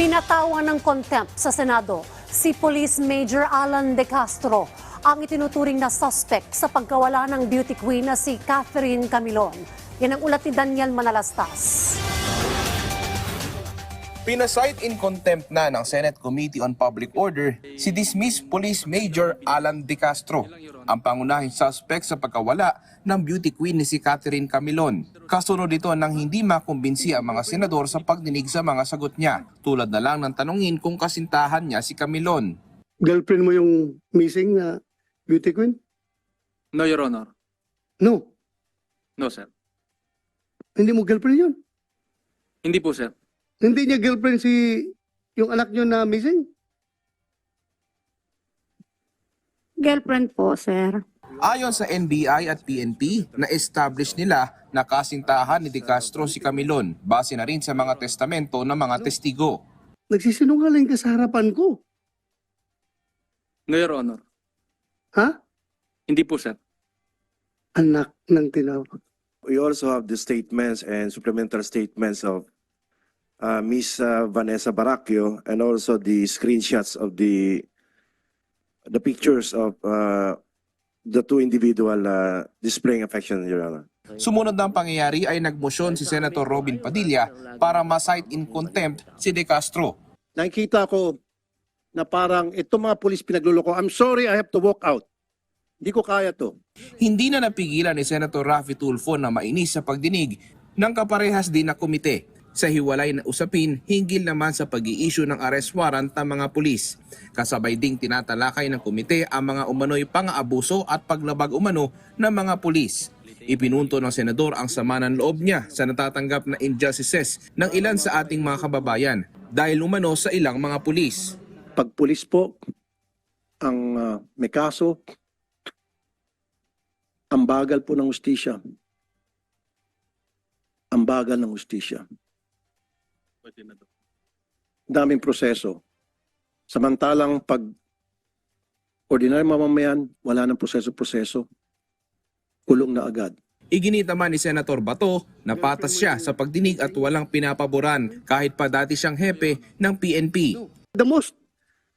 Pinatawan ng contempt sa Senado si Police Major Alan De Castro ang itinuturing na suspect sa pagkawala ng beauty queen na si Catherine Camilon. Yan ang ulat ni Daniel Manalastas. Pinasight in contempt na ng Senate Committee on Public Order si dismissed Police Major Alan De Castro, ang pangunahing suspect sa pagkawala ng beauty queen ni si Catherine Camilon. Kasunod ito nang hindi makumbinsi ang mga senador sa pagdinig sa mga sagot niya, tulad na lang ng tanungin kung kasintahan niya si Camilon. girlfriend mo yung missing na beauty queen? No, Your Honor. No, No, sir. hindi mo girlfriend yun. Hindi po, sir. Hindi niya girlfriend si yung anak niyo na missing. Girlfriend po, sir. Ayon sa NBI at PNP, na-establish nila na kasintahan ni De Castro si Camilon base na rin sa mga testamento ng mga testigo. Nagsisinungaling ka sa harapan ko. No, Your Honor. Ha? Hindi po, sir. Anak ng tinawag. We also have the statements and supplemental statements of uh, Miss uh, Vanessa Baracchio and also the screenshots of the the pictures of uh, the two individual uh, displaying affection, Your Honor. Sumunod ng pangyayari ay nagmosyon si Senator Robin Padilla para ma-cite in contempt si De Castro. nakikita ko na parang ito mga pulis pinagluloko. I'm sorry, I have to walk out. Hindi ko kaya to. Hindi na napigilan ni Senator Raffy Tulfo na mainis sa pagdinig ng kaparehas din na komite sa hiwalay na usapin hinggil naman sa pag issue ng arrest warrant ng mga pulis. Kasabay ding tinatalakay ng komite ang mga umano'y pang-aabuso at paglabag umano ng mga pulis. Ipinunto ng senador ang sama ng loob niya sa natatanggap na injustices ng ilan sa ating mga kababayan dahil umano sa ilang mga pulis. Pag pulis po, ang ah, may kaso, ang bagal po ng ustisya. Ang bagal ng ustisya. Daming proseso. Samantalang pag ordinary mamamayan, wala ng proseso-proseso. Kulong na agad. Iginita man ni Senator Bato na patas siya sa pagdinig at walang pinapaboran kahit pa dati siyang hepe ng PNP. The most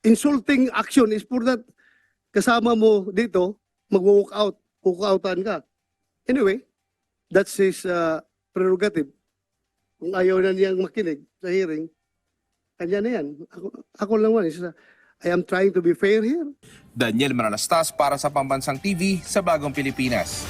insulting action is for that kasama mo dito, mag-walk out, walk outan ka. Anyway, that's his uh, prerogative. Kung ayaw na niyang makinig sa hearing, kanya na yan. Ako, ako lang man, is, uh, I am trying to be fair here. Daniel Manalastas para sa Pambansang TV sa Bagong Pilipinas.